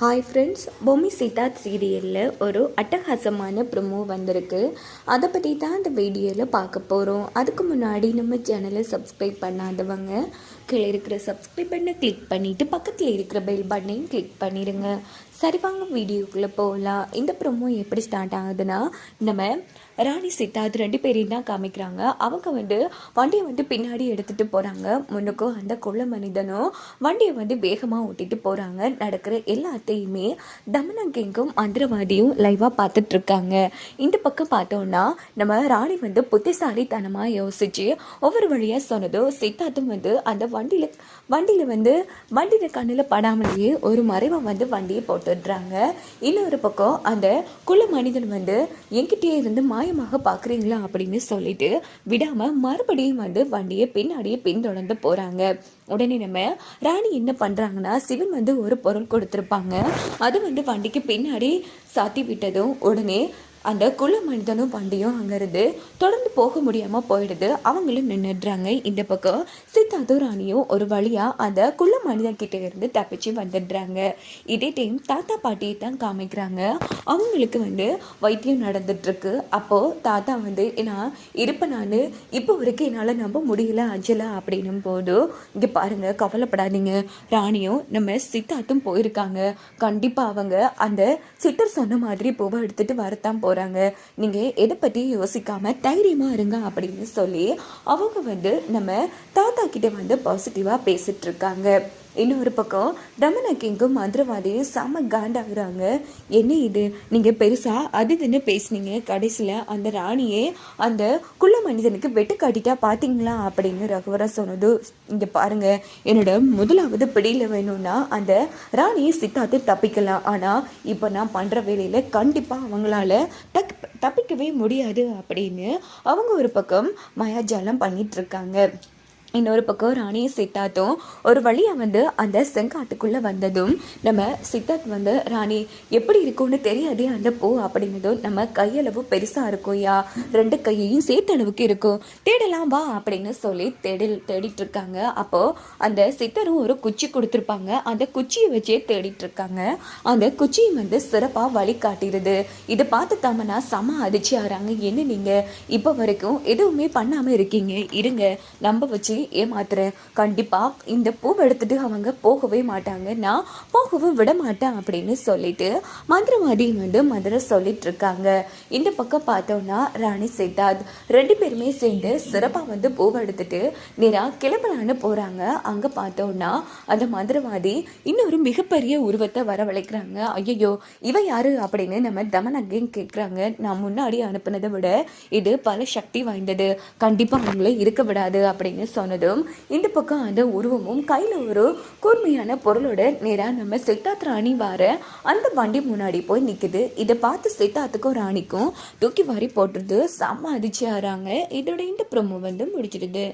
Hi friends Bommi சீதாத் சீரியலில் ஒரு அட்டகாசமான ப்ரொமோ வந்திருக்கு. அதை பற்றி தான் அந்த வீடியோவில் பார்க்க போகிறோம் அதுக்கு முன்னாடி நம்ம சேனலை சப்ஸ்கிரைப் பண்ணாதவங்க கீழே இருக்கிற சப்ஸ்கிரைப் பண்ணை கிளிக் பண்ணிவிட்டு பக்கத்தில் இருக்கிற பெல் பட்டனையும் கிளிக் பண்ணிடுங்க சரி வாங்க வீடியோக்குள்ளே போகலாம். இந்த ப்ரொமோ எப்படி ஸ்டார்ட் ஆகுதுன்னா நம்ம ராணி சித்தார்த் ரெண்டு பேரையும் தான் காமிக்கிறாங்க. அவங்க வந்து வண்டியை வந்து பின்னாடி எடுத்துகிட்டு போகிறாங்க முன்னுக்கும் அந்த கொள்ள மனிதனும் வண்டியை வந்து வேகமாக ஓட்டிகிட்டு போகிறாங்க நடக்கிற எல்லாத்தையுமே தமனங்கெங்கும் மந்திரவாதியும் லைவாக பார்த்துட்ருக்காங்க. இந்த பக்கம் பார்த்தோன்னா நம்ம ராணி வந்து புத்திசாலித்தனமாக யோசிச்சு ஒவ்வொரு வழியாக சொன்னதும் சித்தார்த்தும் வந்து அந்த வண்டியில் வண்டியில் வந்து வண்டியில் கண்ணில் படாமலேயே ஒரு மறைவை வந்து வண்டியை போட்டுடுறாங்க. இன்னொரு பக்கம் அந்த குல மனிதன் வந்து என்கிட்டயே இருந்து மாயமாக பார்க்குறீங்களா? அப்படின்னு சொல்லிட்டு விடாமல் மறுபடியும் வந்து வண்டியை பின்னாடியே பின்தொடர்ந்து போகிறாங்க உடனே நம்ம ராணி என்ன பண்ணுறாங்கன்னா சிவன் வந்து ஒரு பொருள் கொடுத்துருப்பாங்க. அது வந்து வண்டிக்கு பின்னாடி சாத்தி விட்டதும் உடனே அந்த குல மனிதனும் பாண்டியும் அங்கேருந்து தொடர்ந்து போக முடியாமல் போயிடுது. அவங்களும் நின்றுடுறாங்க இந்த பக்கம் சித்தாத்தும் ராணியும் ஒரு வழியாக அந்த குல மனிதன் கிட்டே இருந்து தப்பிச்சு வந்துடுறாங்க. இதே டைம் தாத்தா பாட்டியை தான் காமிக்கிறாங்க. அவங்களுக்கு வந்து வைத்தியம் நடந்துட்டுருக்கு. அப்போது தாத்தா வந்து நான் இருப்பேன் நான் இப்போ வரைக்கும் என்னால் நம்ப முடியல அஞ்சலா அப்படின்னும் போது இங்கே பாருங்கள் கவலைப்படாதீங்க. ராணியும் நம்ம சித்தாத்தும் போயிருக்காங்க. கண்டிப்பாக அவங்க அந்த சித்தர் சொன்ன மாதிரி பூவை எடுத்துகிட்டு வரத்தான் போகிறாங்க நீங்கள் எதை பற்றி யோசிக்காமல் தைரியமாக இருங்க அப்படின்னு சொல்லி அவங்க வந்து நம்ம தாத்தா கிட்ட வந்து பாசிட்டிவாக பேசிட்டு இருக்காங்க. இன்னொரு பக்கம் தமன கிங்கும் மந்திரவாதியும் செம காண்டாகிறாங்க. என்ன இது? நீங்கள் பெருசாக அது இதுன்னு பேசுனீங்க. கடைசியில் அந்த ராணியே அந்த குள்ள மனிதனுக்கு வெட்டு காட்டிட்டா பார்த்தீங்களா அப்படின்னு ரகுவரா சொன்னது. இங்கே பாருங்க. என்னோட முதலாவது பிடியில் வேணும்னா அந்த ராணியை சித்தாத்து தப்பிக்கலாம். ஆனால் இப்போ நான் பண்ணுற வேலையில் கண்டிப்பாக அவங்களால டக் தப்பிக்கவே முடியாது அப்படின்னு அவங்க ஒரு பக்கம் மாயாஜாலம் பண்ணிட்டு இருக்காங்க. இன்னொரு பக்கம் ராணி சித்தார்த்தும். ஒரு வழியாக வந்து அந்த செங்காட்டுக்குள்ளே வந்ததும் நம்ம சித்தார்த் வந்து ராணி எப்படி இருக்கும்னு தெரியாதே அந்த பூ? அப்படின்னதும் நம்ம கையளவு பெருசாக இருக்கும் யா ரெண்டு கையையும் சேர்த்த அளவுக்கு இருக்கும். தேடலாம் வா அப்படின்னு சொல்லி தேடி தேடிட்டு இருக்காங்க அப்போது அந்த சித்தரும் ஒரு குச்சி கொடுத்துருப்பாங்க. அந்த குச்சியை வச்சே தேடிட்டு இருக்காங்க அந்த குச்சியை வந்து சிறப்பாக வழி காட்டிடுது. இதை பார்த்து தாமனா செம அதிர்ச்சி ஆகிறாங்க. என்ன நீங்கள் இப்போ வரைக்கும் எதுவுமே பண்ணாமல் இருக்கீங்க. இருங்க. நம்ம வச்சு ஏமாத்துறேன். கண்டிப்பாக இந்த பூவை எடுத்துட்டு அவங்க போகவே மாட்டாங்க. நான் போகவும் விட மாட்டேன் அப்படின்னு சொல்லிட்டு மந்திரவாதி வந்து மதுரை சொல்லிட்டு இருக்காங்க. இந்த பக்கம் பார்த்தோம்னா ராணி சித்தார்த். ரெண்டு பேருமே சேர்ந்து சிறப்பாக வந்து பூவை எடுத்துட்டு நேராக கிளம்பலான்னு போகிறாங்க அங்கே பார்த்தோம்னா அந்த மந்திரவாதி இன்னொரு மிகப்பெரிய உருவத்தை வரவழைக்கிறாங்க. ஐயோ இவ யாரு அப்படின்னு நம்ம தமன் அங்கேயும் கேட்குறாங்க. நான் முன்னாடி அனுப்புனதை விட இது பல சக்தி வாய்ந்தது. கண்டிப்பாக அவங்கள இருக்க விடாது அப்படின்னு சொன்னதும் இந்த பக்கம் அந்த உருவமும் கையில் ஒரு கூர்மையான பொருளோட நேராக நம்ம சித்தார்த் ராணி வார அந்த வண்டி முன்னாடி போய் நிற்குது இதை பார்த்து சித்தார்த்துக்கும் ராணிக்கும் தூக்கி வாரி போட்டுருது செம்ம அதிர்ச்சி ஆறாங்க இதோட இந்த ப்ரோமோ வந்து முடிச்சிடுது